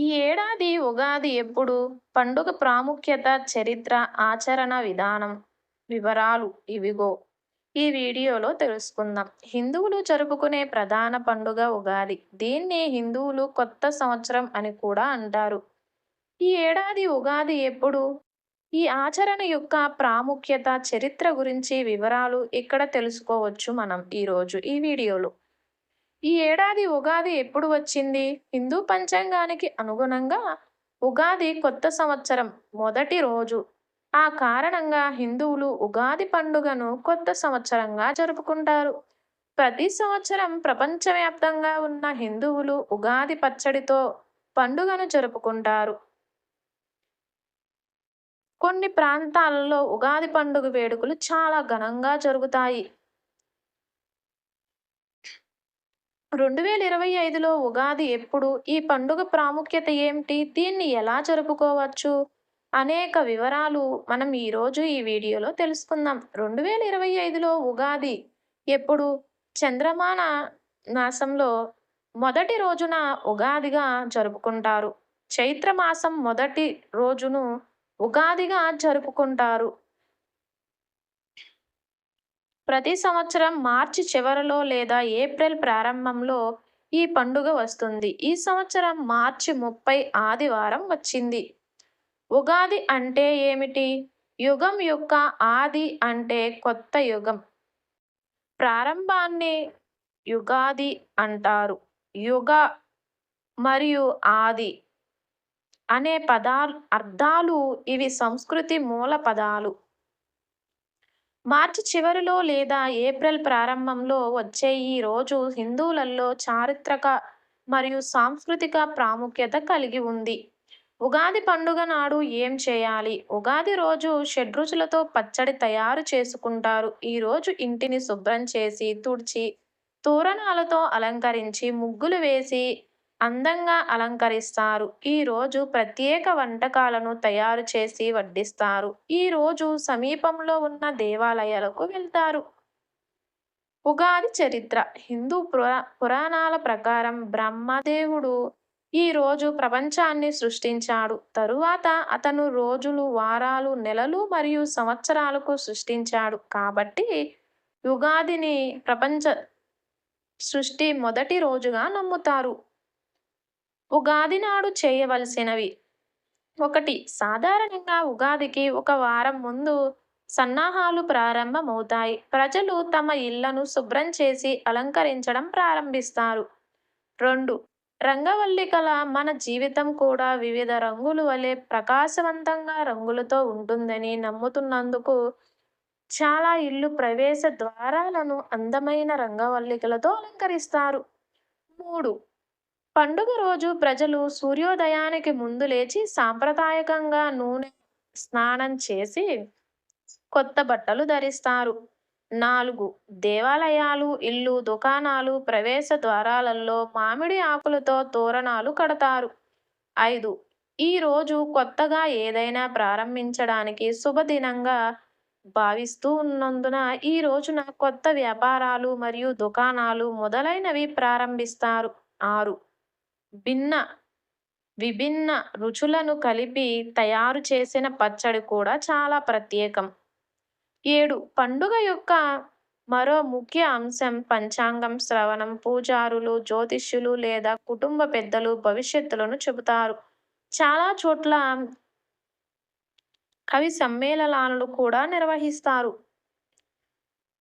ఈ ఏడాది ఉగాది ఎప్పుడు? పండుగ ప్రాముఖ్యత, చరిత్ర, ఆచరణ విధానం వివరాలు ఇవిగో ఈ వీడియోలో తెలుసుకుందాం. హిందువులు జరుపుకునే ప్రధాన పండుగ ఉగాది. దీన్ని హిందువులు కొత్త సంవత్సరం అని కూడా అంటారు. ఈ ఏడాది ఉగాది ఎప్పుడు? ఈ ఆచరణ యొక్క ప్రాముఖ్యత, చరిత్ర గురించి వివరాలు ఇక్కడ తెలుసుకోవచ్చు మనం ఈరోజు ఈ వీడియోలో. ఈ ఏడాది ఉగాది ఎప్పుడు వచ్చింది? హిందూ పంచాంగానికి అనుగుణంగా ఉగాది కొత్త సంవత్సరం మొదటి రోజు. ఆ కారణంగా హిందువులు ఉగాది పండుగను కొత్త సంవత్సరంగా జరుపుకుంటారు. ప్రతి సంవత్సరం ప్రపంచవ్యాప్తంగా ఉన్న హిందువులు ఉగాది పచ్చడితో పండుగను జరుపుకుంటారు. కొన్ని ప్రాంతాలలో ఉగాది పండుగ వేడుకలు చాలా ఘనంగా జరుగుతాయి. రెండు వేల ఇరవై ఐదులో ఉగాది ఎప్పుడు? ఈ పండుగ ప్రాముఖ్యత ఏమిటి? దీన్ని ఎలా జరుపుకోవచ్చు? అనేక వివరాలు మనం ఈరోజు ఈ వీడియోలో తెలుసుకుందాం. రెండు వేల ఇరవై ఐదులో ఉగాది ఎప్పుడు? చంద్రమాన మాసంలో మొదటి రోజున ఉగాదిగా జరుపుకుంటారు. చైత్రమాసం మొదటి రోజును ఉగాదిగా జరుపుకుంటారు. ప్రతి సంవత్సరం మార్చి చివరలో లేదా ఏప్రిల్ ప్రారంభంలో ఈ పండుగ వస్తుంది. ఈ సంవత్సరం మార్చి ముప్పై ఆదివారం వచ్చింది. ఉగాది అంటే ఏమిటి? యుగం యొక్క ఆది అంటే కొత్త యుగం ప్రారంభాన్ని యుగాది అంటారు. యుగ మరియు ఆది అనే పదా అర్థాలు ఇవి సంస్కృతి మూల పదాలు. మార్చి చివరిలో లేదా ఏప్రిల్ ప్రారంభంలో వచ్చే ఈ రోజు హిందువులలో చారిత్రక మరియు సాంస్కృతిక ప్రాముఖ్యత కలిగి ఉంది. ఉగాది పండుగ నాడు ఏం చేయాలి? ఉగాది రోజు షడ్రుచులతో పచ్చడి తయారు చేసుకుంటారు. ఈరోజు ఇంటిని శుభ్రం చేసి, తుడిచి, తోరణాలతో అలంకరించి, ముగ్గులు వేసి అందంగా అలంకరిస్తారు. ఈరోజు ప్రత్యేక వంటకాలను తయారు చేసి వడ్డిస్తారు. ఈరోజు సమీపంలో ఉన్న దేవాలయాలకు వెళ్తారు. ఉగాది చరిత్ర హిందూ పురా పురాణాల ప్రకారం బ్రహ్మదేవుడు ఈ రోజు ప్రపంచాన్ని సృష్టించాడు. తరువాత అతను రోజులు, వారాలు, నెలలు మరియు సంవత్సరాలకు సృష్టించాడు. కాబట్టి యుగాదిని ప్రపంచ సృష్టి మొదటి రోజుగా నమ్ముతారు. ఉగాది నాడు చేయవలసినవి ఒకటి సాధారణంగా ఉగాదికి ఒక వారం ముందు సన్నాహాలు ప్రారంభమవుతాయి. ప్రజలు తమ ఇళ్ళను శుభ్రం చేసి అలంకరించడం ప్రారంభిస్తారు. రెండు రంగవల్లికల మన జీవితం కూడా వివిధ రంగులు వలె ప్రకాశవంతంగా రంగులతో ఉంటుందని నమ్ముతున్నందుకు చాలా ఇళ్ళు ప్రవేశ ద్వారాలను అందమైన రంగవల్లికలతో అలంకరిస్తారు. మూడు పండుగ రోజు ప్రజలు సూర్యోదయానికి ముందు లేచి సాంప్రదాయకంగా నూనె స్నానం చేసి కొత్త బట్టలు ధరిస్తారు. నాలుగు దేవాలయాలు, ఇళ్ళు, దుకాణాలు, ప్రవేశ ద్వారాలలో మామిడి ఆకులతో తోరణాలు కడతారు. ఐదు ఈ రోజు కొత్తగా ఏదైనా ప్రారంభించడానికి శుభదినంగా భావిస్తూ ఉన్నందున ఈ రోజున కొత్త వ్యాపారాలు మరియు దుకాణాలు మొదలైనవి ప్రారంభిస్తారు. ఆరు భిన్న విభిన్న రుచులను కలిపి తయారు చేసిన పచ్చడి కూడా చాలా ప్రత్యేకం. ఏడు పండుగ యొక్క మరో ముఖ్య అంశం పంచాంగం శ్రవణం. పూజారులు, జ్యోతిష్యులు లేదా కుటుంబ పెద్దలు భవిష్యత్తులను చెబుతారు. చాలా చోట్ల కవి సమ్మేళనాలు కూడా నిర్వహిస్తారు.